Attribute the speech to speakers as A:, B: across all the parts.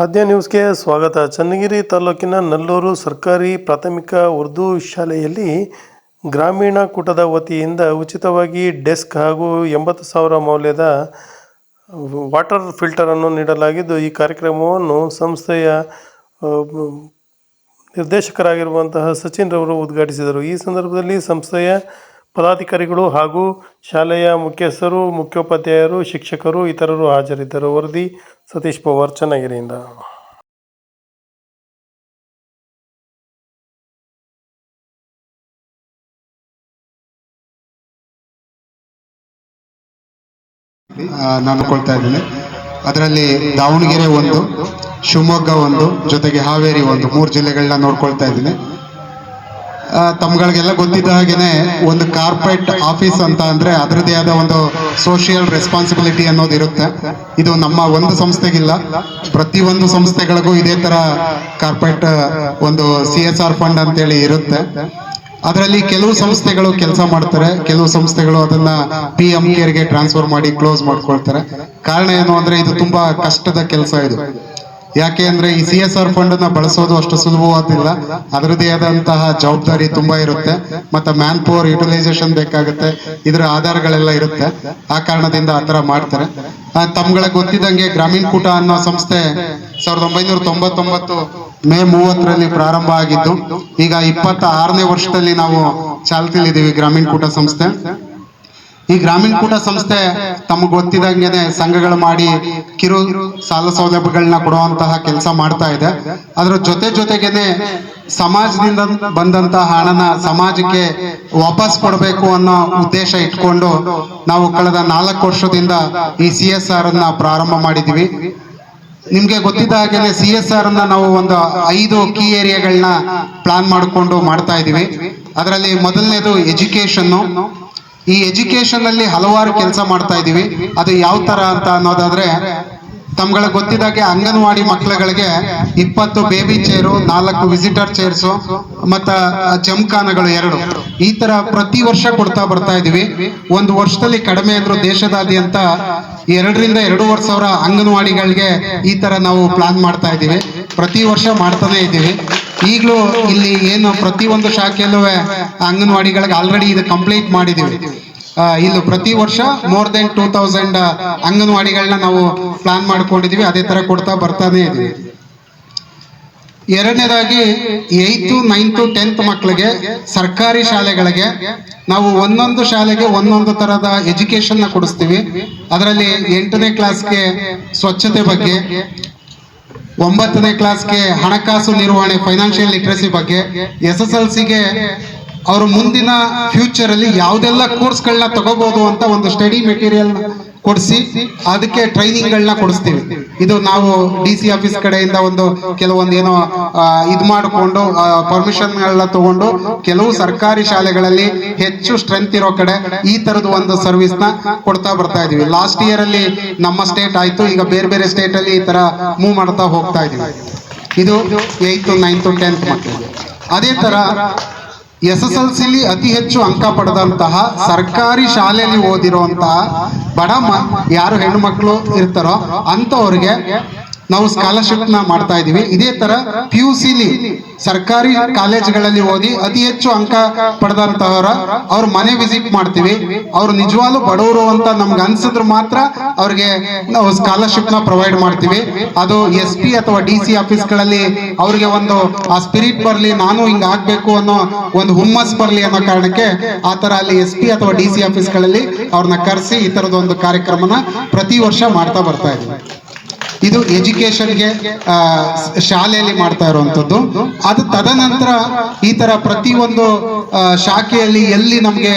A: ಆದ್ಯ ನ್ಯೂಸ್ಗೆ ಸ್ವಾಗತ. ಚನ್ನಗಿರಿ ತಾಲೂಕಿನ ನಲ್ಲೂರು ಸರ್ಕಾರಿ ಪ್ರಾಥಮಿಕ ಉರ್ದು ಶಾಲೆಯಲ್ಲಿ ಗ್ರಾಮೀಣ ಕೂಟದ ವತಿಯಿಂದ ಉಚಿತವಾಗಿ ಡೆಸ್ಕ್ ಹಾಗೂ ಎಂಬತ್ತು ಸಾವಿರ ಮೌಲ್ಯದ ವಾಟರ್ ಫಿಲ್ಟರನ್ನು ನೀಡಲಾಗಿದ್ದು, ಈ ಕಾರ್ಯಕ್ರಮವನ್ನು ಸಂಸ್ಥೆಯ ನಿರ್ದೇಶಕರಾಗಿರುವಂತಹ ಸಚಿನ್ ರವರು ಉದ್ಘಾಟಿಸಿದರು. ಈ ಸಂದರ್ಭದಲ್ಲಿ ಸಂಸ್ಥೆಯ ಪದಾಧಿಕಾರಿಗಳು ಹಾಗೂ ಶಾಲೆಯ ಮುಖ್ಯಸ್ಥರು, ಮುಖ್ಯೋಪಾಧ್ಯಾಯರು, ಶಿಕ್ಷಕರು, ಇತರರು ಹಾಜರಿದ್ದರು. ವರದಿ ಸತೀಶ್ ಪವಾರ್, ಚನ್ನಗಿರಿಯಿಂದ.
B: ನಾನು ಕೊಡ್ತಾ ಇದ್ದೀನಿ. ಅದರಲ್ಲಿ ದಾವಣಗೆರೆ ಒಂದು, ಶಿವಮೊಗ್ಗ ಒಂದು, ಜೊತೆಗೆ ಹಾವೇರಿ ಒಂದು, ಮೂರು ಜಿಲ್ಲೆಗಳನ್ನ ನೋಡ್ಕೊಳ್ತಾ ಇದ್ದೀನಿ. ತಮ್ಗಳಿಗೆಲ್ಲ ಗೊತ್ತಿದ್ದ ಹಾಗೇನೆ ಒಂದು ಕಾರ್ಪೊರೇಟ್ ಆಫೀಸ್ ಅಂತ ಅಂದ್ರೆ ಅದರದೇ ಆದ ಒಂದು ಸೋಷಿಯಲ್ ರೆಸ್ಪಾನ್ಸಿಬಿಲಿಟಿ ಅನ್ನೋದು ಇರುತ್ತೆ. ಇದು ನಮ್ಮ ಒಂದು ಸಂಸ್ಥೆಗಿಲ್ಲ. ಪ್ರತಿಯೊಂದು ಸಂಸ್ಥೆಗಳಿಗೂ ಇದೇ ತರ ಕಾರ್ಪೊರೇಟ್ ಒಂದು ಸಿ ಎಸ್ ಆರ್ ಫಂಡ್ ಅಂತೇಳಿ ಇರುತ್ತೆ. ಅದರಲ್ಲಿ ಕೆಲವು ಸಂಸ್ಥೆಗಳು ಕೆಲಸ ಮಾಡ್ತಾರೆ. ಕೆಲವು ಸಂಸ್ಥೆಗಳು ಅದನ್ನ ಪಿ ಎಂ ಕೇರ್ಗೆ ಟ್ರಾನ್ಸ್ಫರ್ ಮಾಡಿ ಕ್ಲೋಸ್ ಮಾಡ್ಕೊಳ್ತಾರೆ. ಕಾರಣ ಏನು ಅಂದ್ರೆ ಇದು ತುಂಬಾ ಕಷ್ಟದ ಕೆಲಸ ಇದು. ಯಾಕೆ ಅಂದ್ರೆ ಈ ಸಿ ಎಸ್ ಆರ್ ಫಂಡ್ನ ಬಳಸೋದು ಅಷ್ಟು ಸುಲಭವಾದಿಲ್ಲ ಅದರದೇ ಆದಂತಹ ಜವಾಬ್ದಾರಿ ತುಂಬಾ ಇರುತ್ತೆ. ಮತ್ತೆ ಮ್ಯಾನ್ ಪವರ್ ಯುಟಿಲೈಸೇಷನ್ ಬೇಕಾಗುತ್ತೆ. ಇದರ ಆಧಾರಗಳೆಲ್ಲ ಇರುತ್ತೆ. ಆ ಕಾರಣದಿಂದ ಆ ತರ ಮಾಡ್ತಾರೆ. ತಮ್ಗಳ ಗೊತ್ತಿದ್ದಂಗೆ ಗ್ರಾಮೀಣ ಕೂಟ ಅನ್ನೋ ಸಂಸ್ಥೆ ಸಾವಿರದ ಒಂಬೈನೂರ ತೊಂಬತ್ತೊಂಬತ್ತು ಮೇ ಮೂವತ್ತರಲ್ಲಿ ಪ್ರಾರಂಭ ಆಗಿದ್ದು, ಈಗ ಇಪ್ಪತ್ತ ಆರನೇ ವರ್ಷದಲ್ಲಿ ನಾವು ಚಾಲ್ತಿಲಿದ್ದೀವಿ ಗ್ರಾಮೀಣ ಕೂಟ ಸಂಸ್ಥೆ. ಈ ಗ್ರಾಮೀಣ ಕೂಟ ಸಂಸ್ಥೆ ತಮಗೆ ಗೊತ್ತಿದಂಗೆನೆ ಸಂಘಗಳು ಮಾಡಿ ಕಿರು ಸಾಲ ಸೌಲಭ್ಯಗಳನ್ನ ಕೊಡುವಂತಹ ಕೆಲಸ ಮಾಡ್ತಾ ಇದೆ. ಅದರ ಜೊತೆ ಜೊತೆಗೇನೆ ಸಮಾಜದಿಂದ ಬಂದಂತಹ ಹಣನ ಸಮಾಜಕ್ಕೆ ವಾಪಸ್ ಕೊಡಬೇಕು ಅನ್ನೋ ಉದ್ದೇಶ ಇಟ್ಕೊಂಡು ನಾವು ಕಳೆದ ನಾಲ್ಕು ವರ್ಷದಿಂದ ಈ ಸಿ ಎಸ್ ಆರ್ ಅನ್ನ ಪ್ರಾರಂಭ ಮಾಡಿದ್ವಿ. ನಿಮ್ಗೆ ಗೊತ್ತಿದ್ದ ಹಾಗೆನೆ ಸಿ ಎಸ್ ಆರ್ ಅನ್ನ ನಾವು ಒಂದು ಐದು ಕೀ ಏರಿಯಾಗಳನ್ನ ಪ್ಲಾನ್ ಮಾಡಿಕೊಂಡು ಮಾಡ್ತಾ ಇದೀವಿ. ಅದರಲ್ಲಿ ಮೊದಲನೇದು ಎಜುಕೇಶನ್ ಈ ಎಜುಕೇಶನ್ ಅಲ್ಲಿ ಹಲವಾರು ಕೆಲಸ ಮಾಡ್ತಾ ಇದೀವಿ. ಅದು ಯಾವ ತರ ಅಂತ ಅನ್ನೋದಾದ್ರೆ ತಮ್ಗಳಿಗೆ ಗೊತ್ತಿದಾಗೆ ಅಂಗನವಾಡಿ ಮಕ್ಕಳುಗಳಿಗೆ ಇಪ್ಪತ್ತು ಬೇಬಿ ಚೇರು ನಾಲ್ಕು ವಿಸಿಟರ್ ಚೇರ್ಸು ಮತ್ತ ಜಮ್ಖಾನಗಳು ಎರಡು. ಈ ತರ ಪ್ರತಿ ವರ್ಷ ಕೊಡ್ತಾ ಬರ್ತಾ ಇದೀವಿ. ಒಂದು ವರ್ಷದಲ್ಲಿ ಕಡಿಮೆ ಅಂದ್ರು ದೇಶದಾದ್ಯಂತ ಎರಡರಿಂದ ಎರಡೂವರೆ ಸಾವಿರ ಅಂಗನವಾಡಿಗಳಿಗೆ ಈ ತರ ನಾವು ಪ್ಲಾನ್ ಮಾಡ್ತಾ ಇದೀವಿ. ಪ್ರತಿ ವರ್ಷ ಮಾಡ್ತಾನೆ ಇದ್ದೀವಿ ಈಗಲೂ ಇಲ್ಲಿ ಏನು ಪ್ರತಿಯೊಂದು ಶಾಖೆಯಲ್ಲೂ ಅಂಗನವಾಡಿಗಳಿಗೆ ಆಲ್ರೆಡಿ ಇದು ಕಂಪ್ಲೀಟ್ ಮಾಡಿದ್ದೀವಿ. ಇಲ್ಲಿ ಪ್ರತಿ ವರ್ಷ ಮೋರ್ ದೆನ್ ಟೂ ತೌಸಂಡ್ ಅಂಗನವಾಡಿಗಳನ್ನ ನಾವು ಪ್ಲಾನ್ ಮಾಡ್ಕೊಂಡಿದೀವಿ ಅದೇ ತರ ಕೊಡ್ತಾ ಬರ್ತಾನೆ ಇದೀವಿ. ಎರಡನೇದಾಗಿ ಏಯ್ತು ನೈನ್ತು ಟೆಂತ್ ಮಕ್ಕಳಿಗೆ ಸರ್ಕಾರಿ ಶಾಲೆಗಳಿಗೆ ನಾವು ಒಂದೊಂದು ಶಾಲೆಗೆ ಒಂದೊಂದು ತರದ ಎಜುಕೇಶನ್ ಕೊಡಿಸ್ತೀವಿ. ಅದರಲ್ಲಿ ಎಂಟನೇ ಕ್ಲಾಸ್ಗೆ ಸ್ವಚ್ಛತೆ ಬಗ್ಗೆ ಒಂಬತ್ತನೇ ಕ್ಲಾಸ್ಗೆ ಹಣಕಾಸು ನಿರ್ವಹಣೆ ಫೈನಾನ್ಷಿಯಲ್ ಲಿಟ್ರಸಿ ಬಗ್ಗೆ ಎಸ್ ಎಸ್ ಎಲ್ ಸಿಗೆ ಅವರು ಮುಂದಿನ ಫ್ಯೂಚರ್ ಅಲ್ಲಿ ಯಾವ್ದೆಲ್ಲ ಕೋರ್ಸ್ಗಳನ್ನ ತಗೋಬಹುದು ಅಂತ ಒಂದು ಸ್ಟಡಿ ಮೆಟೀರಿಯಲ್ ಕೊಡಿಸಿ, ಅದಕ್ಕೆ ಟ್ರೈನಿಂಗ್ಗಳನ್ನ ಕೊಡಿಸ್ತೀವಿ. ಇದು ನಾವು ಡಿ ಸಿ ಆಫೀಸ್ ಕಡೆಯಿಂದ ಒಂದು ಕೆಲವೊಂದು ಏನೋ ಇದು ಮಾಡಿಕೊಂಡು ಪರ್ಮಿಷನ್ಗಳನ್ನ ತಗೊಂಡು ಕೆಲವು ಸರ್ಕಾರಿ ಶಾಲೆಗಳಲ್ಲಿ ಹೆಚ್ಚು ಸ್ಟ್ರೆಂತ್ ಇರೋ ಕಡೆ ಈ ತರದ ಒಂದು ಸರ್ವಿಸ್ನ ಕೊಡ್ತಾ ಬರ್ತಾ ಇದೀವಿ. ಲಾಸ್ಟ್ ಇಯರ್ ಅಲ್ಲಿ ನಮ್ಮ ಸ್ಟೇಟ್ ಆಯ್ತು, ಈಗ ಬೇರೆ ಬೇರೆ ಸ್ಟೇಟ್ ಅಲ್ಲಿ ಈ ತರ ಮೂವ್ ಮಾಡ್ತಾ ಹೋಗ್ತಾ ಇದೀವಿ. ಇದು ಏಯ್ತು, ನೈನ್ತು, ಟೆಂತ್ ಮಕ್ಕಳಿಗೆ ಅದೇ ತರ ಎಸ್ ಎಸ್ ಎಲ್ ಸಿಲಿ ಅತಿ ಹೆಚ್ಚು ಅಂಕ ಪಡೆದಂತಹ ಸರ್ಕಾರಿ ಶಾಲೆಯಲ್ಲಿ ಓದಿರುವಂತಹ ಬಡ ಮ- ಯಾರು ಹೆಣ್ಣು ಮಕ್ಕಳು ಇರ್ತಾರೋ ಅಂತವ್ರಿಗೆ ನಾವು ಸ್ಕಾಲರ್ಶಿಪ್ನ ಮಾಡ್ತಾ ಇದೀವಿ ಇದೇ ತರ ಪಿ ಯು ಸಿಲಿ ಸರ್ಕಾರಿ ಕಾಲೇಜ್ಗಳಲ್ಲಿ ಓದಿ ಅತಿ ಹೆಚ್ಚು ಅಂಕ ಪಡೆದಂತಹವರ ಅವ್ರ ಮನೆ ವಿಸಿಟ್ ಮಾಡ್ತೀವಿ. ಅವ್ರು ನಿಜವಾಗ್ಲೂ ಬಡವರು ಅಂತ ನಮ್ಗೆ ಅನ್ಸಿದ್ರು ಮಾತ್ರ ಅವ್ರಿಗೆ ನಾವು ಸ್ಕಾಲರ್ಶಿಪ್ನ ಪ್ರೊವೈಡ್ ಮಾಡ್ತೀವಿ. ಅದು ಎಸ್ ಪಿ ಅಥವಾ ಡಿ ಸಿ ಆಫೀಸ್ಗಳಲ್ಲಿ ಅವ್ರಿಗೆ ಒಂದು, ಆ ಸ್ಪಿರಿಟ್ ಬರಲಿ, ನಾನು ಹಿಂಗ ಆಗ್ಬೇಕು ಅನ್ನೋ ಒಂದು ಹುಮ್ಮಸ್ ಬರಲಿ ಅನ್ನೋ ಕಾರಣಕ್ಕೆ ಆ ತರ ಅಲ್ಲಿ ಎಸ್ ಪಿ ಅಥವಾ ಡಿ ಸಿ ಆಫೀಸ್ಗಳಲ್ಲಿ ಅವ್ರನ್ನ ಕರೆಸಿ ಈ ಥರದ ಒಂದು ಕಾರ್ಯಕ್ರಮನ ಪ್ರತಿ ವರ್ಷ ಮಾಡ್ತಾ ಬರ್ತಾ ಇದ್ದೀವಿ. ಇದು ಎಜುಕೇಶನ್ಗೆ ಶಾಲೆಯಲ್ಲಿ ಮಾಡ್ತಾ ಇರುವಂತದ್ದು ಅದು ತದನಂತರ ಈ ತರ ಪ್ರತಿಯೊಂದು ಶಾಖೆಯಲ್ಲಿ ಎಲ್ಲಿ ನಮಗೆ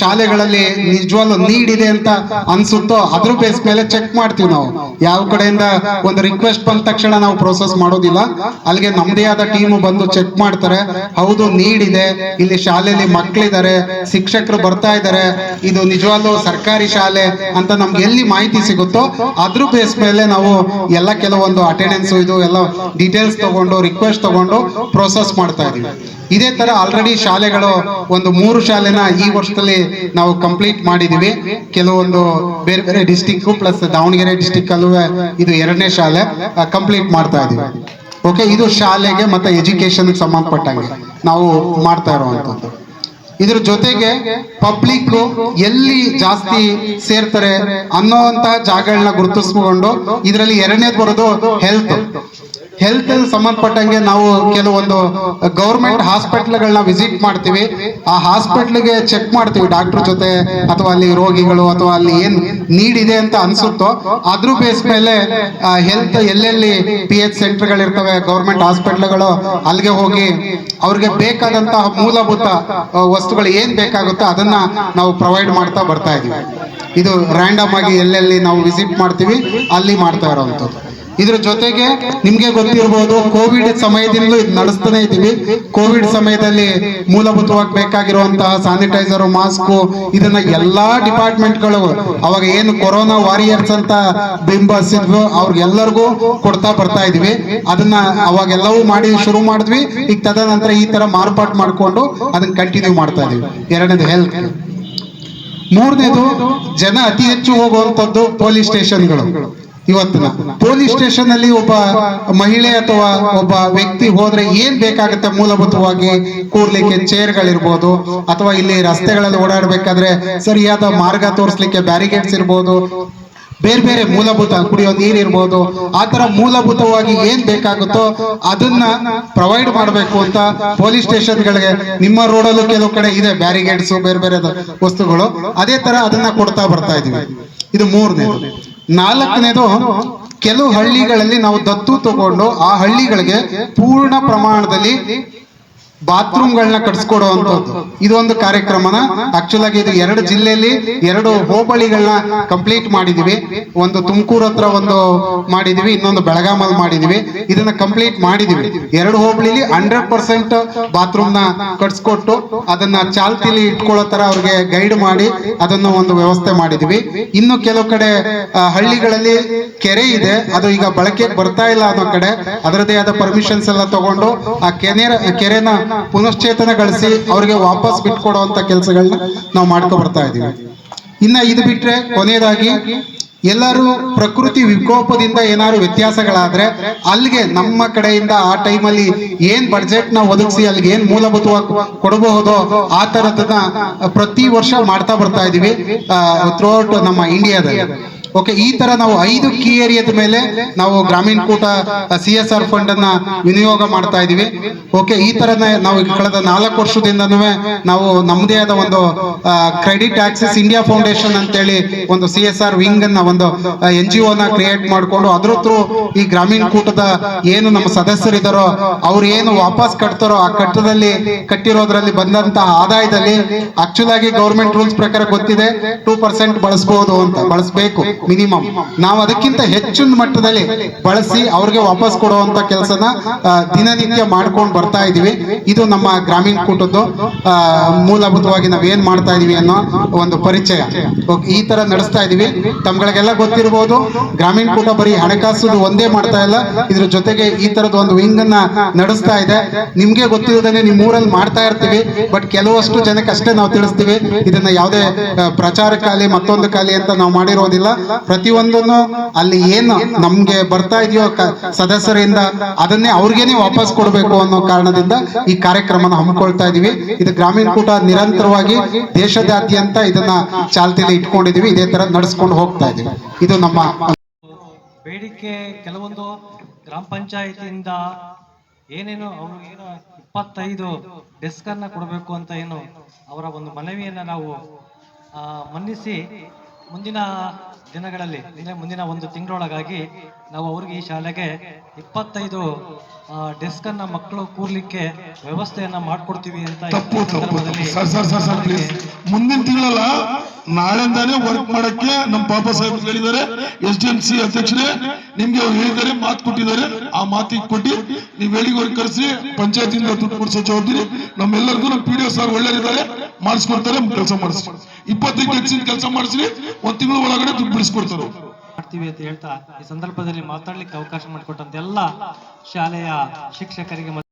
B: ಶಾಲೆಗಳಲ್ಲಿ ನಿಜವಾಗ್ಲೂ ನೀಡ್ ಇದೆ ಅಂತ ಅನ್ಸುತ್ತೋ ಅದ್ರ ಬೇಸ್ ಮೇಲೆ ಚೆಕ್ ಮಾಡ್ತೀವಿ ನಾವು. ಯಾವ ಕಡೆಯಿಂದ ಒಂದು ರಿಕ್ವೆಸ್ಟ್ ಬಂದ ತಕ್ಷಣ ನಾವು ಪ್ರೋಸೆಸ್ ಮಾಡೋದಿಲ್ಲ. ಅಲ್ಲಿಗೆ ನಮ್ದೇ ಆದ ಟೀಮ್ ಬಂದು ಚೆಕ್ ಮಾಡ್ತಾರೆ. ಹೌದು ನೀಡ್ ಇದೆ ಇಲ್ಲಿ ಶಾಲೆಯಲ್ಲಿ ಮಕ್ಕಳಿದ್ದಾರೆ ಶಿಕ್ಷಕರು ಬರ್ತಾ ಇದ್ದಾರೆ. ಇದು ನಿಜವಾಗ್ಲೂ ಸರ್ಕಾರಿ ಶಾಲೆ ಅಂತ ನಮ್ಗೆ ಎಲ್ಲಿ ಮಾಹಿತಿ ಸಿಗುತ್ತೋ ಅದ್ರ ಬೇಸ್ ಮೇಲೆ ನಾವು ಎಲ್ಲ ಕೆಲವೊಂದು ಅಟೆಂಡೆನ್ಸ್ ಇದು ಎಲ್ಲ ಡೀಟೇಲ್ಸ್ ತಗೊಂಡು ರಿಕ್ವೆಸ್ಟ್ ತಗೊಂಡು ಪ್ರೋಸೆಸ್ ಮಾಡ್ತಾ ಇದೀವಿ ಇದೇ ತರ ಆಲ್ರೆಡಿ ಶಾಲೆಗಳು ಒಂದು ಮೂರು ಶಾಲೆನ ಈ ವರ್ಷದಲ್ಲಿ ನಾವು ಕಂಪ್ಲೀಟ್ ಮಾಡಿದೀವಿ ಕೆಲವೊಂದು ಬೇರೆ ಬೇರೆ ಡಿಸ್ಟಿಕ್ ಪ್ಲಸ್ ದಾವಣಗೆರೆ ಡಿಸ್ಟಿಕ್ ಅಲ್ಲೂ ಇದು ಎರಡನೇ ಶಾಲೆ ಕಂಪ್ಲೀಟ್ ಮಾಡ್ತಾ ಇದೀವಿ ಓಕೆ ಇದು ಶಾಲೆಗೆ ಮತ್ತೆ ಎಜುಕೇಶನ್ ಸಂಬಂಧಪಟ್ಟಂಗೆ ನಾವು ಮಾಡ್ತಾ ಇರುವಂತದ್ದು ಇದ್ರ ಜೊತೆಗೆ ಪಬ್ಲಿಕ್ ಎಲ್ಲಿ ಜಾಸ್ತಿ ಸೇರ್ತಾರೆ ಅನ್ನೋಂತಹ ಜಾಗಗಳನ್ನ ಗುರುತಿಸ್ಕೊಂಡು ಇದರಲ್ಲಿ ಎರಡನೇದು ಬರೋದು ಹೆಲ್ತ್ ಹೆಲ್ತ್ ಸಂಬಂಧಪಟ್ಟಂಗೆ ನಾವು ಕೆಲವೊಂದು ಗೌರ್ಮೆಂಟ್ ಹಾಸ್ಪಿಟ್ಲ್ಗಳನ್ನ ವಿಸಿಟ್ ಮಾಡ್ತೀವಿ. ಆ ಹಾಸ್ಪಿಟ್ಲ್ಗೆ ಚೆಕ್ ಮಾಡ್ತೀವಿ ಡಾಕ್ಟರ್ ಜೊತೆ ಅಥವಾ ಅಲ್ಲಿ ರೋಗಿಗಳು ಅಥವಾ ಅಲ್ಲಿ ಏನ್ ಇದೆ ಅಂತ ಅನ್ಸುತ್ತೋ ಅದ್ರ ಬೇಸ್ ಮೇಲೆ ಹೆಲ್ತ್ ಎಲ್ಲೆಲ್ಲಿ ಪಿ ಎಚ್ ಸೆಂಟರ್ಗಳಿರ್ತವೆ ಗೌರ್ಮೆಂಟ್ ಹಾಸ್ಪಿಟ್ಲ್ಗಳು ಅಲ್ಲಿಗೆ ಹೋಗಿ ಅವ್ರಿಗೆ ಬೇಕಾದಂತಹ ಮೂಲಭೂತ ವಸ್ತುಗಳು ಏನ್ ಬೇಕಾಗುತ್ತೋ ಅದನ್ನ ನಾವು ಪ್ರೊವೈಡ್ ಮಾಡ್ತಾ ಬರ್ತಾ ಇದೀವಿ. ಇದು ರ್ಯಾಂಡಮ್ ಆಗಿ ಎಲ್ಲೆಲ್ಲಿ ನಾವು ವಿಸಿಟ್ ಮಾಡ್ತೀವಿ, ಅಲ್ಲಿ ಮಾಡ್ತಾ ಇರೋವಂಥದ್ದು. ಇದ್ರ ಜೊತೆಗೆ ನಿಮ್ಗೆ ಗೊತ್ತಿರ್ಬೋದು, ಕೋವಿಡ್ ಸಮಯದಿಂದಲೂ ಇದು ನಡೆಸ್ತಾನೆ ಇದ್ದೀವಿ. ಕೋವಿಡ್ ಸಮಯದಲ್ಲಿ ಮೂಲಭೂತವಾಗಿ ಬೇಕಾಗಿರುವಂತಹ ಸ್ಯಾನಿಟೈಸರ್ ಮಾಸ್ಕ್ ಇದನ್ನ ಎಲ್ಲಾ ಡಿಪಾರ್ಟ್ಮೆಂಟ್ಗಳು ಅವಾಗ ಏನು ಕೊರೋನಾ ವಾರಿಯರ್ಸ್ ಅಂತ ಬಿಂಬಿಸಿದ್ವು ಅವ್ರಿಗೆಲ್ಲರಿಗೂ ಕೊಡ್ತಾ ಬರ್ತಾ ಇದೀವಿ ಅದನ್ನ ಅವಾಗೆಲ್ಲವೂ ಮಾಡಿ ಶುರು ಮಾಡಿದ್ವಿ. ಈಗ ತದನಂತರ ಈ ತರ ಮಾರ್ಪಾಟ್ ಮಾಡ್ಕೊಂಡು ಅದನ್ನ ಕಂಟಿನ್ಯೂ ಮಾಡ್ತಾ ಇದೀವಿ ಎರಡನೇದು ಹೆಲ್ತ್ ಮೂರನೇದು ಜನ ಅತಿ ಹೆಚ್ಚು ಹೋಗುವಂತದ್ದು ಪೊಲೀಸ್ ಸ್ಟೇಷನ್ಗಳು ಇವತ್ತಿನ ಪೊಲೀಸ್ ಸ್ಟೇಷನ್ ಅಲ್ಲಿ ಒಬ್ಬ ಮಹಿಳೆ ಅಥವಾ ಒಬ್ಬ ವ್ಯಕ್ತಿ ಹೋದ್ರೆ ಏನ್ ಬೇಕಾಗುತ್ತೆ ಮೂಲಭೂತವಾಗಿ ಕೂರ್ಲಿಕ್ಕೆ ಚೇರ್ಗಳಿರ್ಬೋದು, ಅಥವಾ ಇಲ್ಲಿ ರಸ್ತೆಗಳಲ್ಲಿ ಓಡಾಡ್ಬೇಕಾದ್ರೆ ಸರಿಯಾದ ಮಾರ್ಗ ತೋರಿಸ್ಲಿಕ್ಕೆ ಬ್ಯಾರಿಗೇಡ್ಸ್ ಇರ್ಬೋದು, ಬೇರೆ ಬೇರೆ ಮೂಲಭೂತ ಕುಡಿಯೋ ನೀರಿರ್ಬೋದು ಆ ತರ ಮೂಲಭೂತವಾಗಿ ಏನ್ ಬೇಕಾಗುತ್ತೋ ಅದನ್ನ ಪ್ರೊವೈಡ್ ಮಾಡಬೇಕು ಅಂತ ಪೊಲೀಸ್ ಸ್ಟೇಷನ್ಗಳಿಗೆ ನಿಮ್ಮ ರೋಡಲ್ಲೂ ಕೆಲವು ಕಡೆ ಇದೆ ಬ್ಯಾರಿಗೇಡ್ಸ್ ಬೇರೆ ಬೇರೆ ವಸ್ತುಗಳು. ಅದೇ ತರ ಅದನ್ನ ಕೊಡ್ತಾ ಬರ್ತಾ ಇದೀವಿ. ಇದು ಮೂರನೇದು. ನಾಲ್ಕನೇದು ಕೆಲವು ಹಳ್ಳಿಗಳಲ್ಲಿ ನಾವು ದತ್ತು ತಗೊಂಡು ಆ ಹಳ್ಳಿಗಳಿಗೆ ಪೂರ್ಣ ಪ್ರಮಾಣದಲ್ಲಿ ಬಾತ್ರೂಮ್ಗಳನ್ನ ಕಟ್ಸ್ಕೊಡುವಂಥದ್ದು ಇದು ಒಂದು ಕಾರ್ಯಕ್ರಮನ. ಆಕ್ಚುಲ್ ಆಗಿ ಇದು ಎರಡು ಜಿಲ್ಲೆಯಲ್ಲಿ ಎರಡು ಹೋಬಳಿಗಳನ್ನ ಕಂಪ್ಲೀಟ್ ಮಾಡಿದೀವಿ. ಒಂದು ತುಮಕೂರು ಹತ್ರ ಒಂದು ಮಾಡಿದೀವಿ, ಇನ್ನೊಂದು ಬೆಳಗಾಮಲ್ಲಿ ಮಾಡಿದೀವಿ. ಇದನ್ನ ಕಂಪ್ಲೀಟ್ ಮಾಡಿದೀವಿ. ಎರಡು ಹೋಬಳಿಲಿ ಹಂಡ್ರೆಡ್ ಪರ್ಸೆಂಟ್ ಬಾತ್ರೂಮ್ನ ಕಟ್ಸ್ಕೊಟ್ಟು ಅದನ್ನ ಚಾಲ್ತಿಲಿ ಇಟ್ಕೊಳ್ಳೋ ತರ ಅವ್ರಿಗೆ ಗೈಡ್ ಮಾಡಿ ಅದನ್ನು ಒಂದು ವ್ಯವಸ್ಥೆ ಮಾಡಿದೀವಿ. ಇನ್ನು ಕೆಲವು ಕಡೆ ಹಳ್ಳಿಗಳಲ್ಲಿ ಕೆರೆ ಇದೆ. ಅದು ಈಗ ಬಳಕೆಗೆ ಬರ್ತಾ ಇಲ್ಲ ಅನ್ನೋ ಕಡೆ ಅದರದೇ ಆದ ಪರ್ಮಿಷನ್ಸ್ ಎಲ್ಲ ತಗೊಂಡು ಆ ಕೆನೆ ಕೆರೆನ ಪುನಶ್ಚೇತನಗೊಳಿಸಿ ಅವ್ರಿಗೆ ವಾಪಸ್ ಬಿಟ್ಕೊಡುವಂತ ಕೆಲಸಗಳನ್ನ ನಾವು ಮಾಡ್ಕೊ ಬರ್ತಾ ಇದೀವಿ. ಇನ್ನ ಇದು ಬಿಟ್ರೆ ಕೊನೆಯದಾಗಿ ಎಲ್ಲರೂ ಪ್ರಕೃತಿ ವಿಕೋಪದಿಂದ ಏನಾದ್ರು ವ್ಯತ್ಯಾಸಗಳಾದ್ರೆ ಅಲ್ಲಿಗೆ ನಮ್ಮ ಕಡೆಯಿಂದ ಆ ಟೈಮಲ್ಲಿ ಏನ್ ಬಡ್ಜೆಟ್ನ ಒದಗಿಸಿ ಅಲ್ಲಿಗೆ ಏನ್ ಮೂಲಭೂತವಾಗಿ ಕೊಡಬಹುದೋ ಆ ತರದನ್ನ ಪ್ರತಿ ವರ್ಷ ಮಾಡ್ತಾ ಬರ್ತಾ ಇದೀವಿ ಥ್ರೂಔಟ್ ನಮ್ಮ ಇಂಡಿಯಾದಲ್ಲಿ ಓಕೆ ಈ ತರ ನಾವು ಐದು ಕೀ ಏರಿಯಾದ ಮೇಲೆ ನಾವು ಗ್ರಾಮೀಣ ಕೂಟ ಸಿ ಎಸ್ ಆರ್ ಫಂಡ್ ಅನ್ನ ವಿನಿಯೋಗ ಮಾಡ್ತಾ ಇದೀವಿ. ಓಕೆ ಈ ತರನೇ ನಾವು ಕಳೆದ ನಾಲ್ಕು ವರ್ಷದಿಂದನೂ ನಾವು ನಮ್ಮದೇ ಆದ ಒಂದು ಕ್ರೆಡಿಟ್ ಆಕ್ಸಿಸ್ ಇಂಡಿಯಾ ಫೌಂಡೇಶನ್ ಅಂತೇಳಿ ಒಂದು ಸಿ ಎಸ್ ಆರ್ ವಿಂಗ್ ಅನ್ನ ಒಂದು ಎನ್ ಜಿ ಓನ ಕ್ರಿಯೇಟ್ ಮಾಡಿಕೊಂಡು ಅದ್ರ ಥ್ರೂ ಈ ಗ್ರಾಮೀಣ ಕೂಟದ ಏನು ನಮ್ಮ ಸದಸ್ಯರಿದ್ದಾರೋ ಅವ್ರು ಏನು ವಾಪಸ್ ಕಟ್ತಾರೋ ಆ ಕಟ್ಟದಲ್ಲಿ ಕಟ್ಟಿರೋದ್ರಲ್ಲಿ ಬಂದಂತಹ ಆದಾಯದಲ್ಲಿ ಆಕ್ಚುಲ್ ಆಗಿ ಗೌರ್ಮೆಂಟ್ ರೂಲ್ಸ್ ಪ್ರಕಾರ ಗೊತ್ತಿದೆ ಟೂ ಪರ್ಸೆಂಟ್ ಬಳಸಬಹುದು ಅಂತ, ಬಳಸಬೇಕು. ಮಿನಿಮಮ್ ನಾವು ಅದಕ್ಕಿಂತ ಹೆಚ್ಚಿನ ಮಟ್ಟದಲ್ಲಿ ಬಳಸಿ ಅವ್ರಿಗೆ ವಾಪಸ್ ಕೊಡುವಂತ ಕೆಲಸನ ದಿನನಿತ್ಯ ಮಾಡ್ಕೊಂಡು ಬರ್ತಾ ಇದೀವಿ. ಇದು ನಮ್ಮ ಗ್ರಾಮೀಣ ಕೂಟದ್ದು. ಮೂಲಭೂತವಾಗಿ ನಾವ್ ಏನ್ ಮಾಡ್ತಾ ಇದೀವಿ ಅನ್ನೋ ಒಂದು ಪರಿಚಯ. ಈ ತರ ನಡೆಸ್ತಾ ಇದೀವಿ. ತಮ್ಗಳಿಗೆಲ್ಲ ಗೊತ್ತಿರಬಹುದು ಗ್ರಾಮೀಣ ಕೂಟ ಬರೀ ಹಣಕಾಸು ಒಂದೇ ಮಾಡ್ತಾ ಇಲ್ಲ. ಇದ್ರ ಜೊತೆಗೆ ಈ ತರದ ಒಂದು ವಿಂಗ್ ಅನ್ನ ನಡೆಸ್ತಾ ಇದೆ. ನಿಮ್ಗೆ ಗೊತ್ತಿರೋದನ್ನೇ ನಿಮ್ ಊರಲ್ಲಿ ಮಾಡ್ತಾ ಇರ್ತೀವಿ. ಬಟ್ ಕೆಲವಷ್ಟು ಜನಕ್ಕೆ ಅಷ್ಟೇ ನಾವು ತಿಳಿಸ್ತೀವಿ. ಇದನ್ನ ಯಾವುದೇ ಪ್ರಚಾರ ಪ್ರಚಾರಕ್ಕಾಗಲಿ ಮತ್ತೊಂದು ಕಾಲಿ ಅಂತ ನಾವು ಮಾಡಿರೋದಿಲ್ಲ. ಪ್ರತಿಯೊಂದನ್ನು ಅಲ್ಲಿ ಏನು ನಮ್ಗೆ ಬರ್ತಾ ಇದೆಯೋ ಸದಸ್ಯರಿಂದ ಅದನ್ನೇ ಅವ್ರಿಗೇನೆ ವಾಪಸ್ ಕೊಡಬೇಕು ಅನ್ನೋ ಕಾರಣದಿಂದ ಈ ಕಾರ್ಯಕ್ರಮನ ಹಮ್ಮಿಕೊಳ್ತಾ ಇದೀವಿ. ಇದು ಗ್ರಾಮೀಣ ಕೂಟ ನಿರಂತರವಾಗಿ ದೇಶದಾದ್ಯಂತ ಇದನ್ನ ಚಾಲ್ತಿಯಲ್ಲಿ ಇಟ್ಕೊಂಡಿದೀವಿ. ಇದೇ ತರ ನಡೆಸ್ಕೊಂಡು ಹೋಗ್ತಾ ಇದೀವಿ. ಇದು ನಮ್ಮ
C: ಬೇಡಿಕೆ ಕೆಲವೊಂದು ಗ್ರಾಮ ಪಂಚಾಯತಿಯಿಂದ ಏನೇನು ಅವರು ಏನು ಇಪ್ಪತ್ತೈದು ಡೆಸ್ಕ್ ಅನ್ನ ಕೊಡಬೇಕು ಅಂತ ಏನು ಅವರ ಒಂದು ಮನವಿಯನ್ನ ನಾವು ಮನ್ನಿಸಿ ಮುಂದಿನ ದಿನಗಳಲ್ಲಿ ಅಂದ್ರೆ ಮುಂದಿನ ಒಂದು ತಿಂಗಳೊಳಗಾಗಿ ನಾವು ಅವ್ರಿಗೆ ಈ ಶಾಲೆಗೆ ಇಪ್ಪತ್ತೈದು ಡೆಸ್ಕ್ ಅನ್ನ ಮಕ್ಕಳು ಕೂರ್ಲಿಕ್ಕೆ ವ್ಯವಸ್ಥೆಯನ್ನ ಮಾಡ್ಕೊಡ್ತೀವಿ ಅಂತ
D: ತಪ್ಪು sir sir sir sir please ಮುಂದಿನ ತಿಂಗಳಲ್ಲ ನಾಳೆಂದಾನೆ ವರ್ಕ್ ಮಾಡಕ್ಕೆ ನಮ್ಮ ಪಾಪ ಸಾಹೇಬ್ ಹೇಳಿದ್ದಾರೆ. ಎಸ್ ಡಿ ಎಂ ಸಿ ಅಧ್ಯಕ್ಷರೇ ನಿಮ್ಗೆ ಅವ್ರು ಹೇಳಿದ್ದಾರೆ ಮಾತು ಕೊಟ್ಟಿದ್ದಾರೆ. ಆ ಮಾತಿಗೆ ಕೊಟ್ಟು ನೀವು ಹೇಳಿಗೋರ್ಗೆ ಕರೆಸಿ ಪಂಚಾಯತಿಯಿಂದ ದುಡ್ಡು ಕೊಡಿಸೋ ಜವಾಬ್ದಾರಿ ನಮ್ಮೆಲ್ಲರಿಗೂ ನಮ್ಮ ಪಿ ಡಿ ಒ ಸರ್ ಒಳ್ಳೆಯದಿದ್ದಾರೆ ಮಾಡಿಸ್ಕೊಡ್ತಾರೆ ಕೆಲಸ ಇಪ್ಪತ್ತೈದು ಹೆಚ್ಚಿನ ಕೆಲಸ ಮಾಡಿಸಿ ಒಂದ್ ತಿಂಗಳ ಒಳಗಡೆ ದುಡ್ಡು ಬಿಡಿಸ್ಕೊಡ್ತಾರೆ.
C: ಮಾಡ್ತೀವಿ ಅಂತ ಹೇಳ್ತಾ ಈ ಸಂದರ್ಭದಲ್ಲಿ ಮಾತಾಡ್ಲಿಕ್ಕೆ ಅವಕಾಶ ಮಾಡಿಕೊಟ್ಟಂತ ಎಲ್ಲ ಶಾಲೆಯ ಶಿಕ್ಷಕರಿಗೆ